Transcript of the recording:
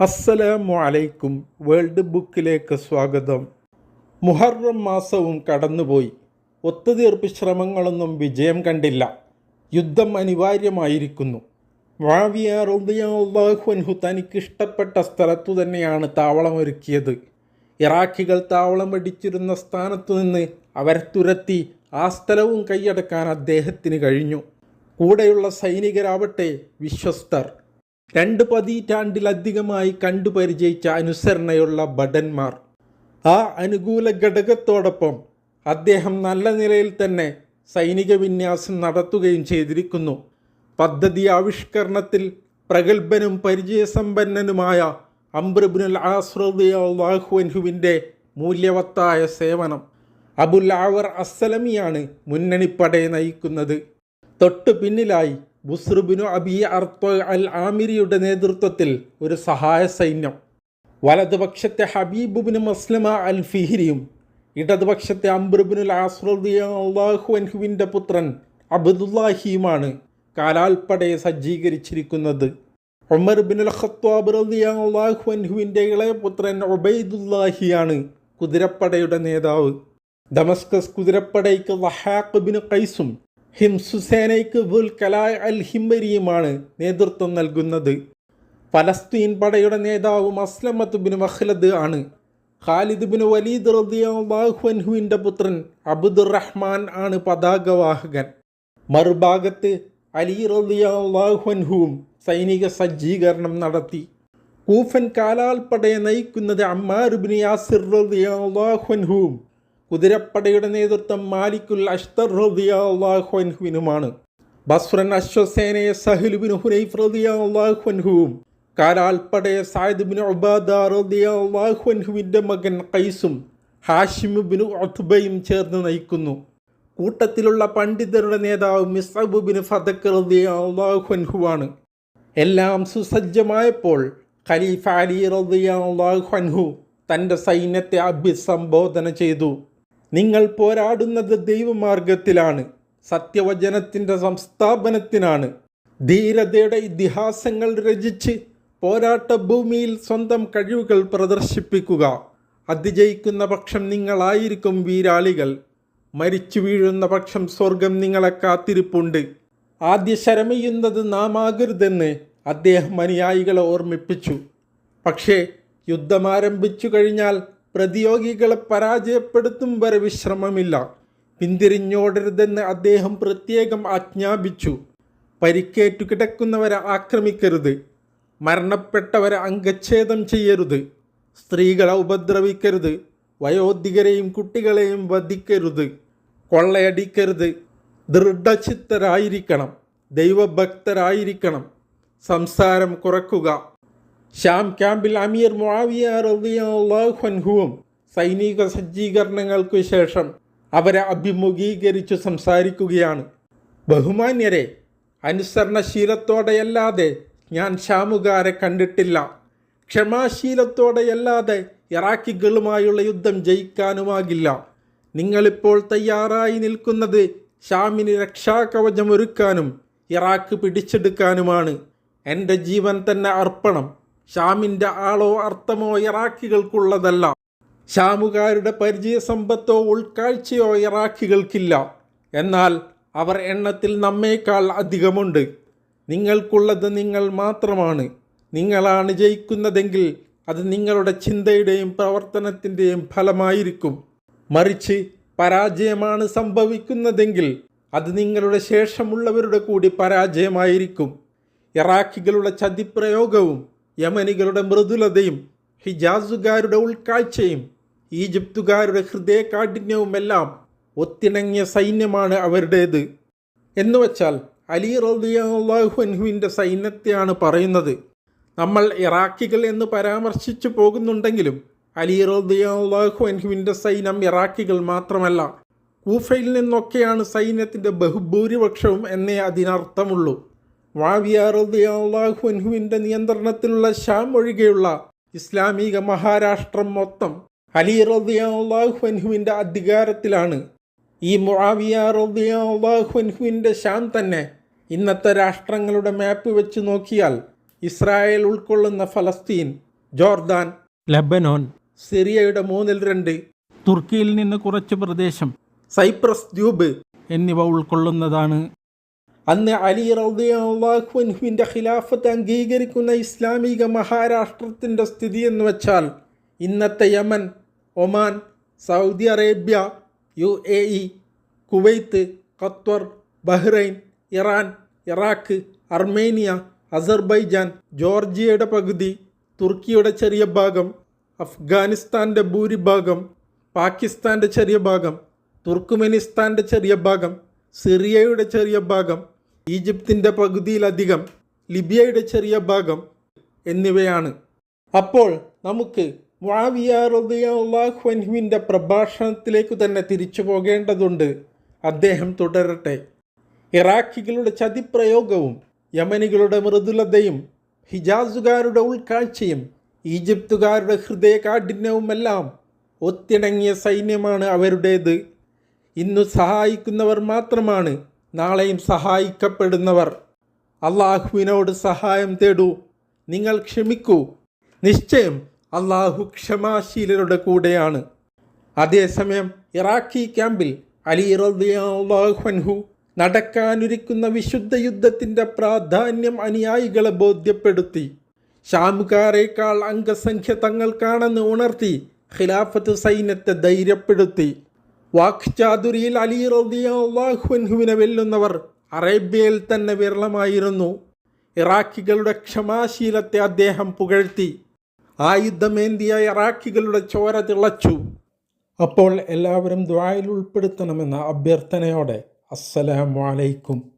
അസ്സലാമു അലൈക്കും വേൾഡ് ബുക്കിലേക്ക് സ്വാഗതം. മുഹറം മാസവും കടന്നുപോയി. ഒത്തുതീർപ്പ് ശ്രമങ്ങളൊന്നും വിജയം കണ്ടില്ല. യുദ്ധം അനിവാര്യമായിരിക്കുന്നു. വാവിയാറുദ്യാഹുൻഹു തനിക്കിഷ്ടപ്പെട്ട സ്ഥലത്തു തന്നെയാണ് താവളമൊരുക്കിയത്. ഇറാഖികൾ താവളമടിച്ചിരുന്ന സ്ഥാനത്തു നിന്ന് അവരെ തുരത്തി ആ സ്ഥലവും കൈയടക്കാൻ അദ്ദേഹത്തിന് കഴിഞ്ഞു. കൂടെയുള്ള സൈനികരാവട്ടെ വിശ്വസ്തർ. രണ്ട് പതിറ്റാണ്ടിലധികമായി കണ്ടുപരിചയിച്ച അനുസരണയുള്ള ഭടന്മാർ. ആ അനുകൂല ഘടകത്തോടൊപ്പം അദ്ദേഹം നല്ല നിലയിൽ തന്നെ സൈനിക വിന്യാസം നടത്തുകയും ചെയ്തിരിക്കുന്നു. പദ്ധതി ആവിഷ്കരണത്തിൽ പ്രഗത്ഭനും പരിചയസമ്പന്നനുമായ അംബ്രബിനുൽ ആസ്രദിയാഹുവിന്റെ മൂല്യവത്തായ സേവനം അബുൽ ആവർ അസ്സലമിയാണ് മുന്നണിപ്പടയെ നയിക്കുന്നത്. തൊട്ടു പിന്നിലായി ബുസ്രുബിനു അബി അർത്തോ അൽ ആമിരിയുടെ നേതൃത്വത്തിൽ ഒരു സഹായ സൈന്യം. വലതുപക്ഷത്തെ ഹബീബുബിന് മസ്ലിമ അൽ ഫിഹിരിയും ഇടതുപക്ഷത്തെ അംബ്രുബിനുൽ ആസ്രദിയാഹുവിന്റെ പുത്രൻ അബ്ദുല്ലാഹിയുമാണ് കാലാൽപ്പടയെ സജ്ജീകരിച്ചിരിക്കുന്നത്. ഉമർ ബിനുൽ ഖത്വാബ് റളിയാഹുവിന്റെ ഇളയ പുത്രൻ ഒബൈദുല്ലാഹിയാണ് കുതിരപ്പടയുടെ നേതാവ്. ദമസ്കസ് കുതിരപ്പടയ്ക്ക് വഹാഖ് ബിൻ ഖൈസും ഹിംസുസേനയ്ക്ക് ബുൽ കലായ് അൽ ഹിംബരിയുമാണ് നേതൃത്വം നൽകുന്നത്. പലസ്തീൻ പടയുടെ നേതാവും അസ്ലമത്ത് ബിൻ മഹ്ലദ് ആണ്. ഖാലിദ് ബിൻ വലീദ് റദിയാഹുവിന്റെ പുത്രൻ അബ്ദുർ റഹ്മാൻ ആണ് പതാകവാഹകൻ. മറുഭാഗത്ത് അലി റദിയാഹുവും സൈനിക സജ്ജീകരണം നടത്തി. കൂഫൻ കാലാൽപ്പടയെ നയിക്കുന്നത് അമ്മാർ ബിൻ യാസിർ റദിയാഹുവും കുതിരപ്പടയുടെ നേതൃത്വം മാലിക്കുൽ അഷ്തർ റദിയാഹുവിനുമാണ് ബസ്രൻ അശ്വസേനയെ സഹിലുബിൻ ഹുനൈഫ് റദിയാഹുവും കാലാൽപ്പടയെ സായിദ് ബിൻ ഉബാദ മകൻ കൈസും ഹാഷിമു ബിൻ ഒത്തുബയും ചേർന്ന് നയിക്കുന്നു. കൂട്ടത്തിലുള്ള പണ്ഡിതരുടെ നേതാവ് മിസബുബിൻ ഫതക് റദിയാഹുവാണ് എല്ലാം സുസജ്ജമായപ്പോൾ ഖലീഫ അലി റദിയാഹു തന്റെ സൈന്യത്തെ അഭിസംബോധന ചെയ്തു. നിങ്ങൾ പോരാടുന്നത് ദൈവമാർഗത്തിലാണ് സത്യവചനത്തിന്റെ സംസ്ഥാപനത്തിനാണ്. ധീരതയുടെ ഇതിഹാസങ്ങൾ രചിച്ച് പോരാട്ട ഭൂമിയിൽ സ്വന്തം കഴിവുകൾ പ്രദർശിപ്പിക്കുക. അതിജയിക്കുന്ന പക്ഷം നിങ്ങളായിരിക്കും വീരാളികൾ. മരിച്ചു വീഴുന്ന പക്ഷം സ്വർഗം നിങ്ങളെ കാത്തിരിപ്പുണ്ട്. ആദ്യ ശരമയുന്നത് നാം ആകരുതെന്ന് അദ്ദേഹം അനുയായികളെ ഓർമ്മിപ്പിച്ചു. പക്ഷേ യുദ്ധം ആരംഭിച്ചു കഴിഞ്ഞാൽ പ്രതിയോഗികളെ പരാജയപ്പെടുത്തും വരെ വിശ്രമമില്ല. പിന്തിരിഞ്ഞോടരുതെന്ന് അദ്ദേഹം പ്രത്യേകം ആജ്ഞാപിച്ചു. പരിക്കേറ്റു കിടക്കുന്നവരെ ആക്രമിക്കരുത്. മരണപ്പെട്ടവരെ അംഗച്ഛേദം ചെയ്യരുത്. സ്ത്രീകളെ ഉപദ്രവിക്കരുത്. വയോധികരെയും കുട്ടികളെയും വധിക്കരുത്. കൊള്ളയടിക്കരുത്. ദൃഢചിത്തരായിരിക്കണം. ദൈവഭക്തരായിരിക്കണം. സംസാരം കുറക്കുക. ഷാം ക്യാമ്പിൽ അമീർ മുആവിയ റളിയല്ലാഹുവും സൈനിക സജ്ജീകരണങ്ങൾക്കു ശേഷം അവരെ അഭിമുഖീകരിച്ചു സംസാരിക്കുകയാണ്. ബഹുമാന്യരെ അനുസരണശീലത്തോടെയല്ലാതെ ഞാൻ ഷാമുകാരെ കണ്ടിട്ടില്ല. ക്ഷമാശീലത്തോടെയല്ലാതെ ഇറാഖികളുമായുള്ള യുദ്ധം ജയിക്കാനുമാകില്ല. നിങ്ങളിപ്പോൾ തയ്യാറായി നിൽക്കുന്നത് ഷാമിന് രക്ഷാകവചമൊരുക്കാനും ഇറാഖ് പിടിച്ചെടുക്കാനുമാണ്. എന്റെ ജീവൻ തന്നെ അർപ്പണം. ഷാമിന്റെ ആളോ അർത്ഥമോ ഇറാഖികൾക്കുള്ളതല്ല. ഷാമുകാരുടെ പരിചയസമ്പത്തോ ഉൾക്കാഴ്ചയോ ഇറാഖികൾക്കില്ല. എന്നാൽ അവർ എണ്ണത്തിൽ നമ്മേക്കാൾ അധികമുണ്ട്. നിങ്ങൾക്കുള്ളത് നിങ്ങൾ മാത്രമാണ്. നിങ്ങളാണ് ജയിക്കുന്നതെങ്കിൽ അത് നിങ്ങളുടെ ചിന്തയുടെയും പ്രവർത്തനത്തിന്റെയും ഫലമായിരിക്കും. മറിച്ച് പരാജയമാണ് സംഭവിക്കുന്നതെങ്കിൽ അത് നിങ്ങളുടെ ശേഷമുള്ളവരുടെ കൂടി പരാജയമായിരിക്കും. ഇറാഖികളുടെ ചതിപ്രയോഗവും യമനികളുടെ മൃദുലതയും ഹിജാസുകാരുടെ ഉൾക്കാഴ്ചയും ഈജിപ്തുകാരുടെ ഹൃദയകാഠിന്യവുമെല്ലാം ഒത്തിണങ്ങിയ സൈന്യമാണ് അവരുടേത്. എന്നുവച്ചാൽ അലി റലിയാഹുവിന്റെ സൈന്യത്തെയാണ് പറയുന്നത്. നമ്മൾ ഇറാഖികൾ എന്ന് പരാമർശിച്ചു പോകുന്നുണ്ടെങ്കിലും അലി റലിയാഹുവിന്റെ സൈന്യം ഇറാഖികൾ മാത്രമല്ല. കൂഫയിൽ നിന്നൊക്കെയാണ് സൈന്യത്തിന്റെ ബഹുഭൂരിപക്ഷവും എന്നേ അതിനർത്ഥമുള്ളൂ. വാവിയാറുദ്ദാഹുവിന്റെ നിയന്ത്രണത്തിലുള്ള ഷാം ഒഴികെയുള്ള ഇസ്ലാമിക മഹാരാഷ്ട്രം മൊത്തം അലി റദ്ദാഹുവിന്റെ അധികാരത്തിലാണ്. ഈ മുആവിയാറുദ്ദാഹുവിന്റെ ഷാം തന്നെ ഇന്നത്തെ രാഷ്ട്രങ്ങളുടെ മാപ്പ് വെച്ച് നോക്കിയാൽ ഇസ്രായേൽ ഉൾക്കൊള്ളുന്ന ഫലസ്തീൻ ജോർദാൻ ലബനോൻ സിറിയയുടെ മൂന്നിൽ രണ്ട് തുർക്കിയിൽ നിന്ന് കുറച്ച് പ്രദേശം സൈപ്രസ് ദ്വീപ് എന്നിവ ഉൾക്കൊള്ളുന്നതാണ്. അന്ന് അലി റൗദിയാഹുവിന്റെ ഖിലാഫത്ത് അംഗീകരിക്കുന്ന ഇസ്ലാമിക മഹാരാഷ്ട്രത്തിന്റെ സ്ഥിതി എന്ന് വെച്ചാൽ ഇന്നത്തെ Yemen Oman Saudi Arabia U A E Kuwait Qatar Bahrain Iran Iraq Armenia Azerbaijan ജോർജിയയുടെ പകുതി തുർക്കിയുടെ ചെറിയ ഭാഗം അഫ്ഗാനിസ്ഥാന്റെ ഭൂരിഭാഗം പാകിസ്ഥാന്റെ ചെറിയ ഭാഗം തുർക്കുമെനിസ്ഥാന്റെ ചെറിയ ഭാഗം സിറിയയുടെ ചെറിയ ഭാഗം ഈജിപ്തിന്റെ പകുതിയിലധികം ലിബിയയുടെ ചെറിയ ഭാഗം എന്നിവയാണ്. അപ്പോൾ നമുക്ക് മുആവിയാഹുവിന്റെ പ്രഭാഷണത്തിലേക്ക് തന്നെ തിരിച്ചു പോകേണ്ടതുണ്ട്. അദ്ദേഹം തുടരട്ടെ. ഇറാഖികളുടെ ചതിപ്രയോഗവും യമനികളുടെ മൃദുലതയും ഹിജാസുകാരുടെ ഉൾക്കാഴ്ചയും ഈജിപ്തുകാരുടെ ഹൃദയകാഠിന്യവുമെല്ലാം ഒത്തിണങ്ങിയ സൈന്യമാണ് അവരുടേത്. ഇന്നു സഹായിക്കുന്നവർ മാത്രമാണ് നാളെയും സഹായിക്കപ്പെടുന്നവർ. അള്ളാഹുവിനോട് സഹായം തേടൂ. നിങ്ങൾ ക്ഷമിക്കൂ. നിശ്ചയം അള്ളാഹു ക്ഷമാശീലരുടെ കൂടെയാണ്. അതേസമയം ഇറാഖി ക്യാമ്പിൽ അലി റളിയല്ലാഹു നടക്കാനിരിക്കുന്ന വിശുദ്ധ യുദ്ധത്തിന്റെ പ്രാധാന്യം അനുയായികളെ ബോധ്യപ്പെടുത്തി. ഷാമുകാരേക്കാൾ അംഗസംഖ്യ തങ്ങൾക്കാണെന്ന് ഉണർത്തി ഖിലാഫത്ത് സൈന്യത്തെ ധൈര്യപ്പെടുത്തി. വാക്ചാതുരിയിൽ അലി റദിയാഹുവിനെ വെല്ലുന്നവർ അറേബ്യയിൽ തന്നെ വിരളമായിരുന്നു. ഇറാഖികളുടെ ക്ഷമാശീലത്തെ അദ്ദേഹം പുകഴ്ത്തി. ആയുധമേന്തിയ ഇറാഖികളുടെ ചോര തിളച്ചു. അപ്പോൾ എല്ലാവരും ദ്വായിൽ ഉൾപ്പെടുത്തണമെന്ന അഭ്യർത്ഥനയോടെ അസ്സലാമു അലൈക്കും.